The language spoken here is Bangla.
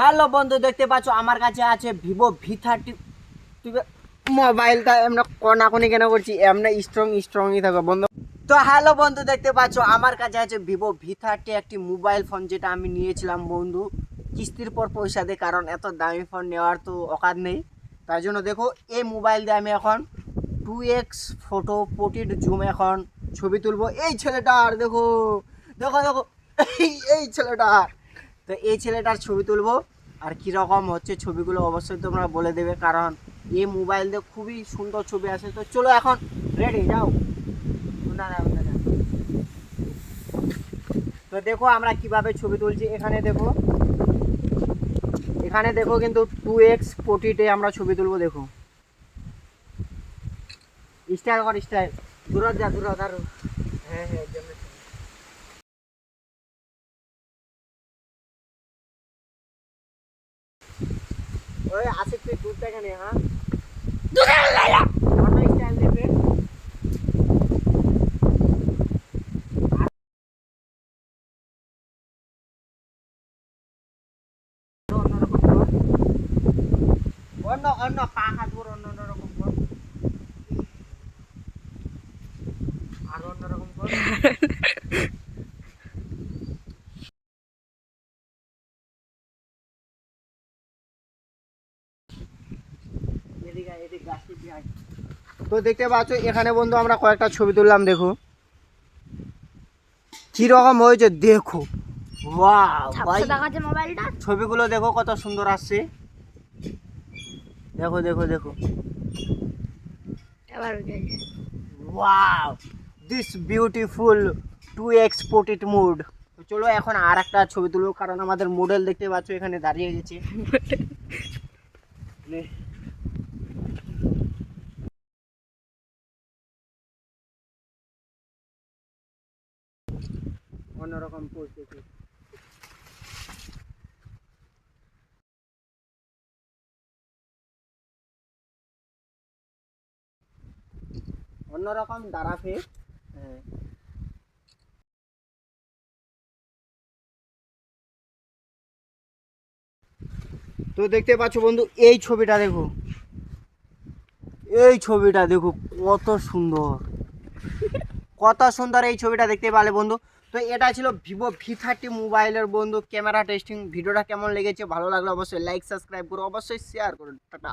হ্যালো বন্ধু, দেখতে পাচ্ছ, আমার কাছে আছে ভিভো ভি থার্টি। মোবাইলটা এমনি কোনাকুনি কেন করছি? এমনি স্ট্রং স্ট্রংই থাকবে বন্ধু। তো হ্যালো বন্ধু, দেখতে পাচ্ছ, আমার কাছে আছে ভিভো ভি থার্টি, একটি মোবাইল ফোন যেটা আমি নিয়েছিলাম বন্ধু, কিস্তির পর পয়সা দিয়ে কারণ এত দামি ফোন নেওয়ার তো অকাত নেই। তাই জন্য দেখো, এই মোবাইল দিয়ে আমি এখন two X photo portrait zoom এখন ছবি তুলবো। এই ছেলেটার দেখো দেখো দেখো, এই ছেলেটার তো এই ছেলেটার ছবি তুলবো। আর কীরকম হচ্ছে ছবিগুলো অবশ্যই তোমরা বলে দেবে, কারণ এই মোবাইল দিয়ে খুবই সুন্দর ছবি আসে তো চলো এখন রেডি যাও। তো দেখো আমরা কীভাবে ছবি তুলছি, এখানে দেখো। এখানে দেখো কিন্তু টু এক্স পোর্টিটে আমরা ছবি তুলবো, দেখো। স্টাইল কর স্টাইল দূরত যা, দূরত, আর হ্যাঁ হ্যাঁ ওই আসিফ তুই দূর থেকে নে। হ্যাঁ অন্য স্টাইল দেবে অন্য অন্য পা হাত করে অন্য অন্যরকম কর আর অন্যরকম কর এদিকে আয়, এদিকে গাছটি দিয়ে আয়। তো দেখতে পাচ্ছ এখানে বন্ধু আমরা কয়েকটা ছবি তুললাম দেখো। কীরকম হয়েছে দেখো। ছবিগুলো দেখো কত সুন্দর আসছে। দেখো দেখো দেখো। Wow this beautiful too mood চলো এখন আর একটা ছবি তুলবো কারণ আমাদের মডেল দেখতে পাচ্ছ এখানে দাঁড়িয়ে গেছে। অন্যরকম দেখি অন্যরকম দাঁড়াবে হ্যাঁ। তো দেখতে পাচ্ছ বন্ধু, এই ছবিটা দেখো। এই ছবিটা দেখো, কত সুন্দর। কত সুন্দর এই ছবিটা দেখতে পালে বন্ধু। তো এটা ছিল ভিভো ভি থার্টি মোবাইলের বন্ধু, ক্যামেরা টেস্টিং ভিডিওটা কেমন লেগেছে, ভালো লাগলে অবশ্যই লাইক সাবস্ক্রাইব করো অবশ্যই শেয়ার করুন, টাটা।